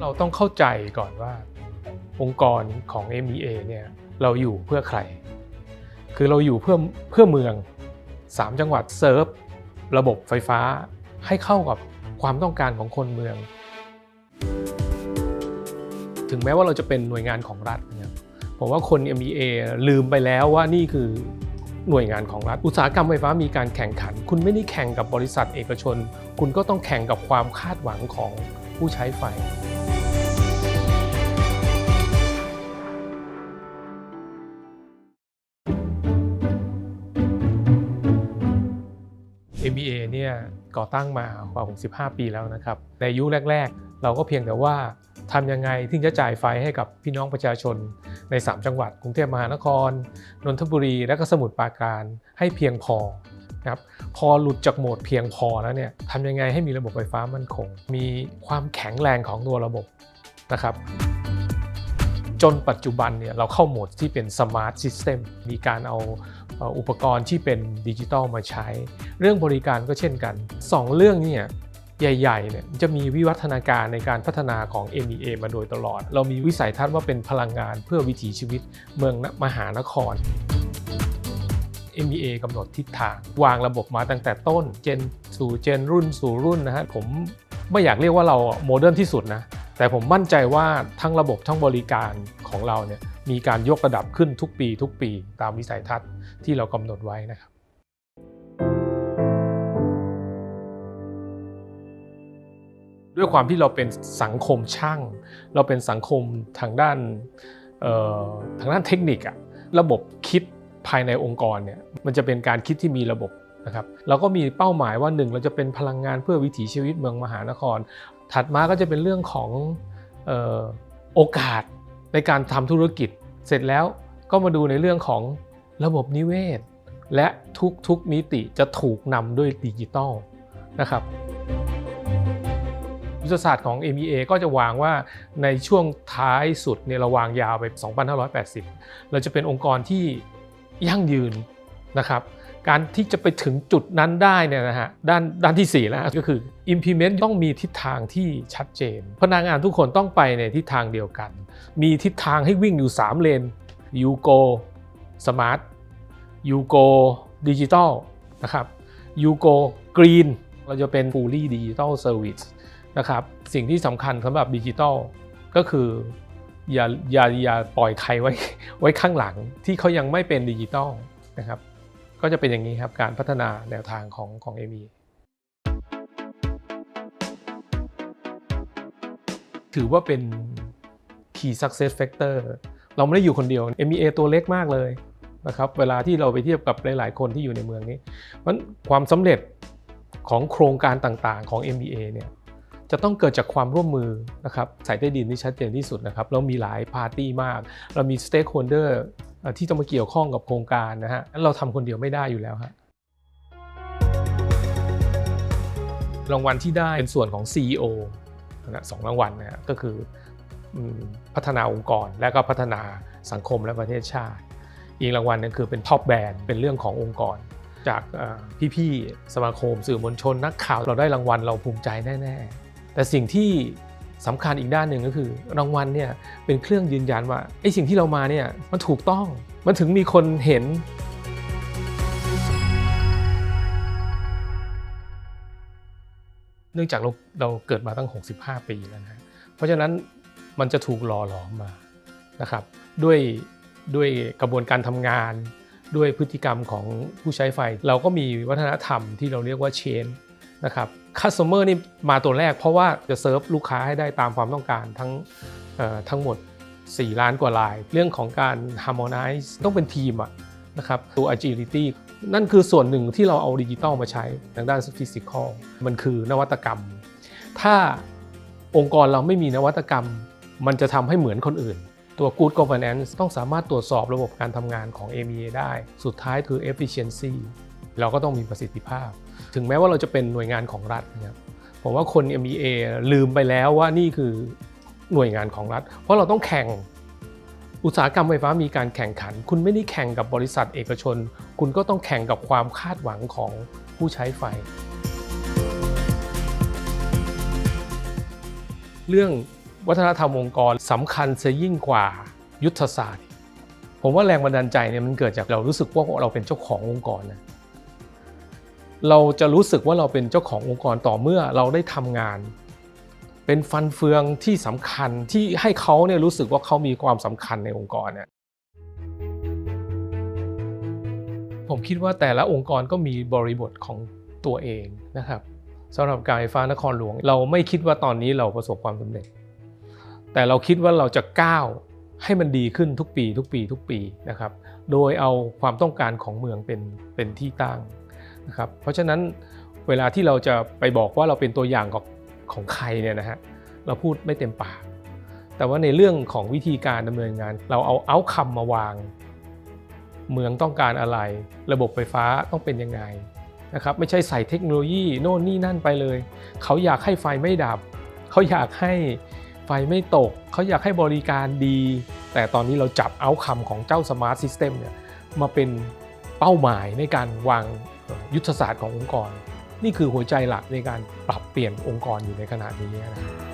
เราต้องเข้าใจก่อนว่า องค์กรของ MEA เนี่ยเราอยู่เพื่อใคร คือเราอยู่เพื่อเพื่อเมือง 3 จังหวัดเซิร์ฟระบบไฟฟ้าให้เข้ากับความต้องการของคนเมือง ถึงแม้ว่าเราจะเป็นหน่วยงานของรัฐนะครับผมว่าคน MEA ลืมไปแล้วว่านี่คือหน่วยงานของรัฐ อุตสาหกรรมไฟฟ้ามีการแข่งขัน คุณไม่ได้แข่งกับบริษัทเอกชน คุณก็ต้องแข่งกับความคาดหวังของผู้ใช้ไฟ MBA เนี่ยก่อตั้งมากว่า 65 ปีแล้วนะครับ ในยุคแรก ๆ เราก็เพียงแต่ว่าทำยังไงที่จะจ่ายไฟให้กับพี่น้องประชาชนใน 3 จังหวัด กรุงเทพมหานคร นนทบุรี และก็สมุทรปราการให้เพียงพอครับพอหลุดจากโหมดเพียงพอแล้วเนี่ยทำยังไงให้มีระบบไฟฟ้ามั่นคง มีความแข็งแรงของตัวระบบนะครับ จนปัจจุบันเนี่ยเราเข้าโหมดที่เป็น Smart System มีการเอาอุปกรณ์ที่เป็นดิจิตอลมาใช้ เรื่องบริการก็เช่นกัน 2 เรื่องเนี่ยใหญ่ๆเนี่ยจะมีวิวัฒนาการในการพัฒนาของ MEA มาโดยตลอด เรามีวิสัยทัศน์ว่าเป็นพลังงานเพื่อวิถีชีวิตเมืองมหานคร MEA กำหนดทิศทาง วางระบบมาตั้งแต่ต้น เจนสู่เจนรุ่นสู่รุ่นนะฮะผมไม่อยากเรียกว่าเราโมเดิร์นที่สุดนะ แต่ผมมั่นใจว่าทั้งระบบทั้งบริการของเราเนี่ยมีการยกระดับขึ้นทุกปี ทุกปีตามวิสัยทัศน์ที่เรากำหนดไว้นะครับด้วยความที่เราเป็นสังคมช่าง เราเป็นสังคมทางด้านทางด้านเทคนิคอะระบบคิดภายในองค์กรเนี่ยมันจะเป็นการคิดที่มีระบบ นะครับเราก็มีเป้าหมายว่าหนึ่งเราจะเป็นพลังงานเพื่อวิถีชีวิตเมืองมหานคร ถัดมาก็จะเป็นเรื่องของออโอกาสในการทำธุรกิจ เสร็จแล้วก็มาดูในเรื่องของระบบนิเวศ และทุกๆมิติจะถูกนำด้วยดิจิตอลนะครับยุทธศาสตร์ของ MEA ก็จะวางว่าในช่วงท้ายสุดเนี่ยเราวางยาวไป 2,580 เราจะเป็นองค์กรที่ยั่งยืนนะครับ การที่จะไปถึงจุดนั้นได้เนี่ยนะฮะด้านด้านที่ 4 แล้วก็คือ implement ต้องมีทิศทางที่ชัดเจน พนักงานทุกคนต้องไปในทิศทางเดียวกัน มีทิศทางให้วิ่งอยู่ 3 เลน u g o Smart u g o Digital นะครับ u g o Green เราจะเป็น fully digital service นะครับสิ่งที่สำคัญสำหรับดิจิทัลก็คืออย่าอย่าอย่าปล่อยใครไว้ไว้ข้างหลังที่เขายังไม่เป็นดิจิทัลนะครับ ก็จะเป็นอย่างนี้ครับการพัฒนาแนวทางของของ ME ถือว่าเป็น Key Success Factor เราไม่ได้อยู่คนเดียว MEA ตัวเล็กมากเลยนะครับเวลาที่เราไปเทียบกับหลายๆ คนที่อยู่ในเมืองนี้มันความสำเร็จของโครงการต่างๆของ MEA เนี่ยจะต้องเกิดจากความร่วมมือนะครับสายใต้ดินที่ชัดเจนที่สุดนะครับเรามีหลายพาร์ตี้มาก เรามีสเต็กโฮลเดอร์ ที่ต้องมาเกี่ยวข้องกับโครงการนะฮะเราทำคนเดียวไม่ได้อยู่แล้วฮะรางวัลที่ได้เป็นส่วนของ CEO นะสองรางวัลนะฮะก็คือพัฒนาองค์กรและก็พัฒนาสังคมและประเทศชาติ อีกรางวัลนึงคือเป็นท็อปแบรนด์เป็นเรื่องขององค์กร จากพี่ๆสมาคม สื่อมวลชนนักข่าวเราได้รางวัลเราภูมิใจแน่ ๆ แต่สิ่งที่ สำคัญอีกด้านหนึ่งก็คือ รางวัลเนี่ยเป็นเครื่องยืนยันว่าไอ้สิ่งที่เรามาเนี่ยมันถูกต้องมันถึงมีคนเห็นเนื่องจากเราเราเกิดมาตั้ง 65 ปีแล้วนะฮะเพราะฉะนั้นมันจะถูกหล่อหลอมมานะครับด้วยด้วยกระบวนการทำงาน ด้วยพฤติกรรมของผู้ใช้ไฟ เราก็มีวัฒนธรรมที่เราเรียกว่าเชน นะครับคัสเตอร์นี่มาตัวแรกเพราะว่าจะเซิร์ฟลูกค้าให้ได้ตามความต้องการทั้งทั้งหมด 4 ล้านกว่าลาย เรื่องของการ harmonize ต้องเป็นทีมอะนะครับตัว agility นั่นคือส่วนหนึ่งที่เราเอาดิจิตอลมาใช้ทางด้านฟิสิกอลมันคือนวัตกรรม ถ้าองค์กรเราไม่มีนวัตกรรม มันจะทำให้เหมือนคนอื่น ตัว Good Governance ต้องสามารถตรวจสอบระบบการทำงานของ MEA ได้ สุดท้ายคือ Efficiency เราก็ต้องมีประสิทธิภาพ ถึงแม้ว่าเราจะเป็นหน่วยงานของรัฐนะครับผมว่าคน MEA ลืมไปแล้วว่านี่คือหน่วยงานของรัฐ เพราะเราต้องแข่งอุตสาหกรรมไฟฟ้ามีการแข่งขัน คุณไม่ได้แข่งกับบริษัทเอกชน คุณก็ต้องแข่งกับความคาดหวังของผู้ใช้ไฟ เรื่องวัฒนธรรมองค์กรสำคัญเสียยิ่งกว่ายุทธศาสตร์ ผมว่าแรงบันดาลใจเนี่ยมันเกิดจากเรารู้สึกว่าเราเป็นเจ้าขององค์กรนะ เราจะรู้สึกว่าเราเป็นเจ้าขององค์กรต่อเมื่อเราได้ทำงาน เป็นฟันเฟืองที่สำคัญที่ให้เขาเนี่ยรู้สึกว่าเขามีความสำคัญในองค์กรเนี่ยผมคิดว่าแต่ละองค์กรก็มีบริบทของตัวเองนะครับสำหรับการไฟฟ้านครหลวง เราไม่คิดว่าตอนนี้เราประสบความสำเร็จ แต่เราคิดว่าเราจะก้าวให้มันดีขึ้นทุกปี ทุกปี ทุกปีนะครับ โดยเอาความต้องการของเมืองเป็นเป็นที่ตั้ง นะครับเพราะฉะนั้นเวลาที่เราจะไปบอกว่าเราเป็นตัวอย่างของของใครเนี่ยนะฮะเราพูดไม่เต็มปาก แต่ว่าในเรื่องของวิธีการดำเนินงาน เราเอาเอาคำมาวาง เมืองต้องการอะไร ระบบไฟฟ้าต้องเป็นยังไงนะครับไม่ใช่ใส่เทคโนโลยีโน่นนี่นั่นไปเลย เขาอยากให้ไฟไม่ดับ เขาอยากให้ไฟไม่ตก เขาอยากให้บริการดี แต่ตอนนี้เราจับเอาคำของเจ้าสมาร์ทซิสเต็มเนี่ยมาเป็นเป้าหมายในการวาง ยุทธศาสตร์ขององค์กร นี่คือหัวใจหลักในการปรับเปลี่ยนองค์กรอยู่ในขณะนี้นะครับ